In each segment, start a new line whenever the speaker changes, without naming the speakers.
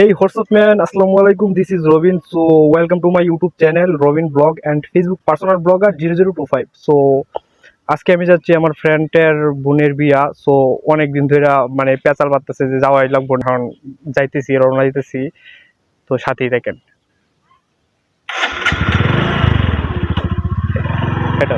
Hey, what's up, man? Assalamu alaikum. This is Robin. So, welcome to my YouTube channel, Robin Blog, and Facebook personal blogger 0025. So, আজকে আমি যাচ্ছি আমার ফ্রেন্ডের বোনের বিয়া so অনেক দিন ধরে মানে পেঁচাল বাড়তেছে যে যাওয়াই লাগবো না এখন যাইতেছি রওনা দিতেছি তো সাথেই দেখেন এটা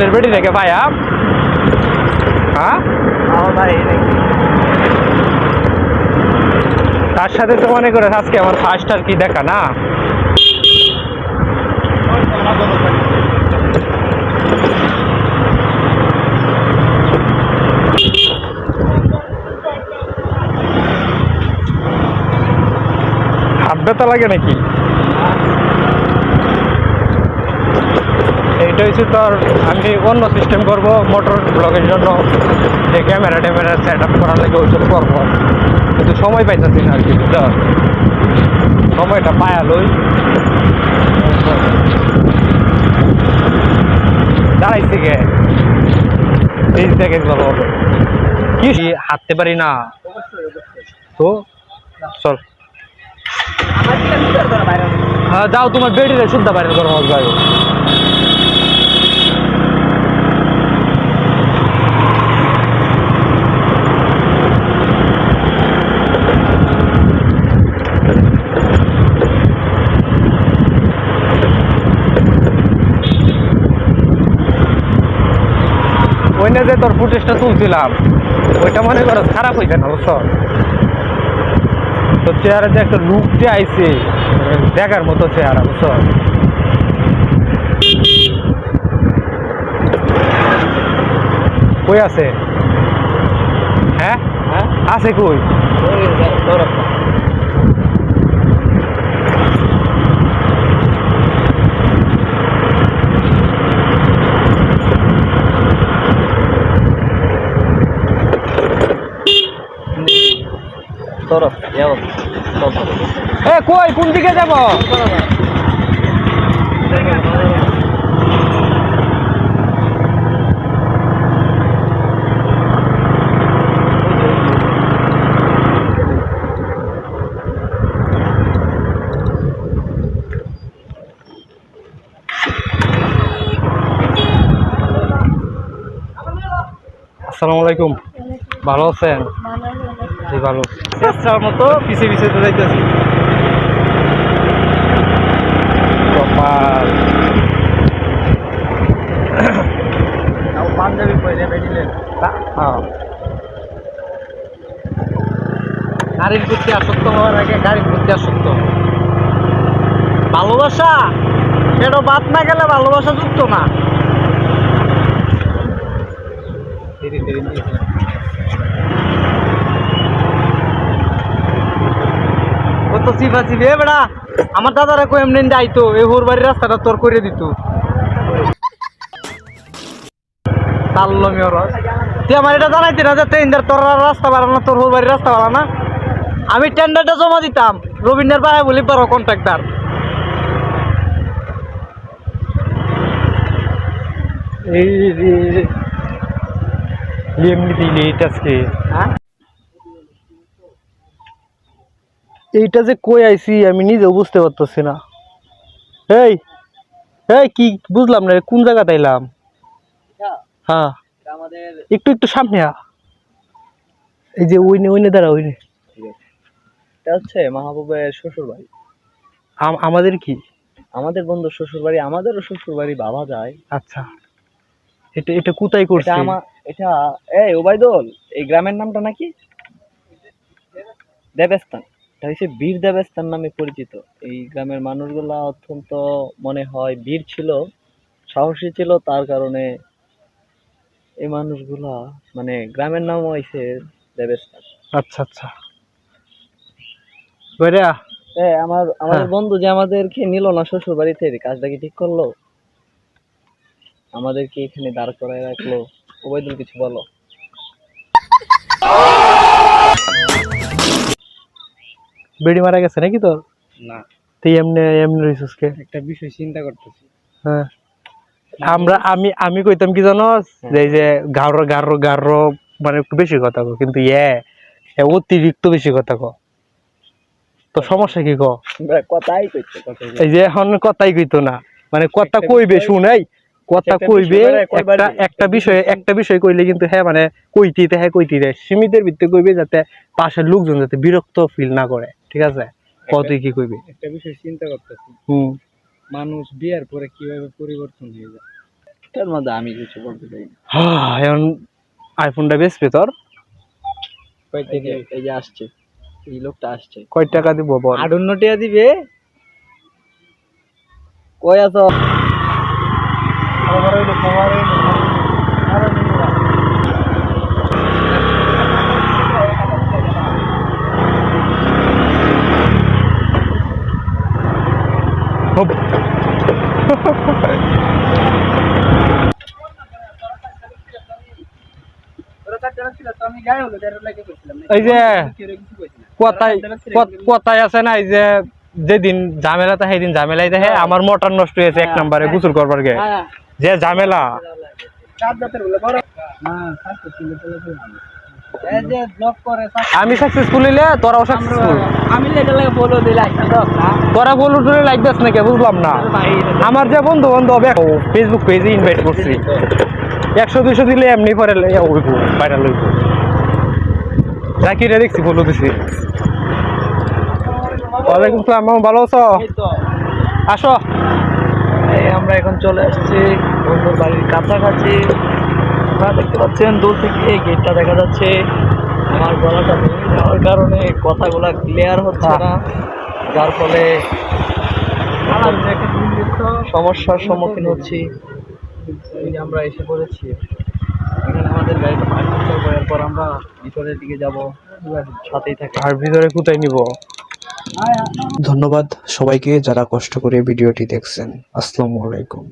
বাবুলের বেটি রেখে ভাইয়া হ্যাঁ তার সাথে তো মনে করে আজকে আমার ফার্স্ট আর কি দেখা না? হাত ব্যথা লাগে নাকি? এইটা হচ্ছে তোর, আমি অন্য সিস্টেম করব মোটর ব্লগের জন্য। যে ক্যামেরা ট্যামেরা সেট আপ করার লাগে ওইসব করব। কিন্তু সময় পাইতেছি না আর কি বুঝছ সময়টা পায়া লই। দাঁড়াইছি গে। এই দেখে ভালো কি হাঁটতে পারি না। তো, চল। হ্যাঁ যাও, তোমার বেডিরে শুদ্ধ বাইরে করো ভাই ওই যে তোর ফুটেজটা তুলছিলাম ওইটা মনে করো খারাপ হইছে না বুঝছ? তো চেয়ারে যে একটা লুক যে আইছে দেখার মতো চেহারা বুঝছ? কই আছে? হ্যাঁ? আছে কই? এ কই কোন দিকে যাব? আসসালামু আলাইকুম। ভালো আছেন? জি ভালো। চেষ্টার মতো পিছে পিছে তো যাইতেছি। কপাল।
পাঞ্জাবি পরে বেরিলেন
হ্যাঁ।
গাড়ির প্রতি আসক্ত হওয়ার আগে গাড়ির প্রতি আসক্ত। ভালোবাসা? এটা বাদ না গেলে ভালোবাসা যুক্ত না? চিপা চিপি এ বেড়া আমার দাদারা কো এমনি যাইতো এই হোর বাড়ির রাস্তাটা তোর করে দিত তাল্লো মেয়রস তুই আমার এটা জানাইতি না যে তেইনদের তোর রাস্তা বাড়ানো তোর হোর বাড়ির রাস্তা বাড়ানা আমি টেন্ডারটা জমা দিতাম রবীন্দ্রের ভাই বলি পারো কন্ট্রাক্টার
এই এমনিতেই লেট আজকে
হ্যাঁ
এইটা যে কই আইছি আমি নিজেও বুঝতে পারতেছি না। এই এই কি বুঝলাম না কোন জায়গাতে এলাম হ্যাঁ।
আমাদের
একটু একটু সামনে এই যে ওইনে ওইনে দাঁড়া ওইনে।
এটা হচ্ছে মাহবুবের শ্বশুর বাড়ি
আম- আমাদের কি?
আমাদের বন্ধু শ্বশুর বাড়ি আমাদেরও শ্বশুর বাড়ি বাবা যায়।
আচ্ছা। এটা এটা কোথায়
এটা
করছি?
এটা এই ওবাইদুল এই গ্রামের নামটা নাকি? দেবস্থান। এটা হচ্ছে বীর দেবস্থান নামে পরিচিত। এই গ্রামের মানুষগুলা অত্যন্ত মনে হয় বীর ছিল সাহসী ছিল তার কারণে এই মানুষগুলা মানে গ্রামের নাম হয়েছে দেবেস্তার
আচ্ছা আচ্ছা। কইরা
হ্যাঁ আমার আমাদের
হ্যাঁ।
বন্ধু যে আমাদেরকে নিল না শ্বশুর বাড়িতে কাজটা কি ঠিক করল? আমাদেরকে এখানে দাঁড় করায় রাখল। ওবাইদুল কিছু বলো।
বেড়ি মারা গেছে নাকি তোর?
না।
তুই এমনি এমনি রইছিস কে?
একটা বিষয় চিন্তা করতেছি।
হ্যাঁ। আমরা আমি আমি কইতাম কি জানোস যে এই যে গাঢ় গাঢ় গাঢ় মানে একটু বেশি কথা কো কিন্তু ইয়ে এ অতিরিক্ত বেশি কথা কো তো সমস্যা কি কো
কথাই কথা
এই যে এখন কথাই কইতো না মানে কথা কইবে শুনাই কথা কইবে
মানে
একটা একটা বিষয়ে একটা বিষয় কইলে কিন্তু হ্যাঁ মানে কইতিতে হ্যাঁ কইতিতে সীমিতের ভিত্তিতে কইবে যাতে পাশের লোকজন যাতে বিরক্ত ফিল না করে। ঠিক আছে? কতই কি কইবে?
একটা বিষয় চিন্তা করতেছি।
হুম।
মানুষ বিয়ার পরে কীভাবে পরিবর্তন হয়ে যায়? তার মধ্যে আমি কিছু বলতে চাই
হ্যাঁ, এখন আইফোনটা বেচবে তোর?
এই যে- এই যে আসছে। এই লোকটা আসছে।
কয় টাকা দিব বল?
আটান্ন টিয়া দিবে? কই আছো।
এই যে কথাই আছে না এই যে যেদিন ঝামেলা থাকে সেদিন ঝামেলাই দেখে আমার মোটর নষ্ট হয়েছে এক নম্বরে গোসল করবার গে। যে ঝামেলা।
এই যে করে
আমি সাকসেসফুল হইলে তোরাও সাকসেসফুল
আমি বলো
তোরা বলু টুলে লাগবেস নাকি বুঝলাম না। আমার যে বন্ধু বান্ধব ফেসবুক পেজে ইনভাইট করছি। একশো দুশো দিলে এমনি পরে হইব ভাইরাল হইব। জাকিরে দেখছি বলে দিছি। ওয়ালাইকুম সালাম মামা ভালো আছো? আসো।
এই আমরা এখন চলে আসছি বন্ধুর বাড়ির কাছাকাছি। আপনারা দেখতে পাচ্ছেন দূর থেকে গেটটা দেখা যাচ্ছে। আমার গলাটা ভেঙে যাওয়ার কারণে কথাগুলা ক্লিয়ার হচ্ছে না। যার ফলে সমস্যার সম্মুখীন হচ্ছি। এই যে আমরা এসে পড়েছি এখানে আমাদের গাড়িটা পার্কিং করার পর আমরা ভিতরের দিকে যাব সাথেই থাকে।
আর ভিতরে কোথায় নিব?
ধন্যবাদ সবাইকে যারা কষ্ট করে ভিডিওটি দেখছেন। আসসালামু আলাইকুম।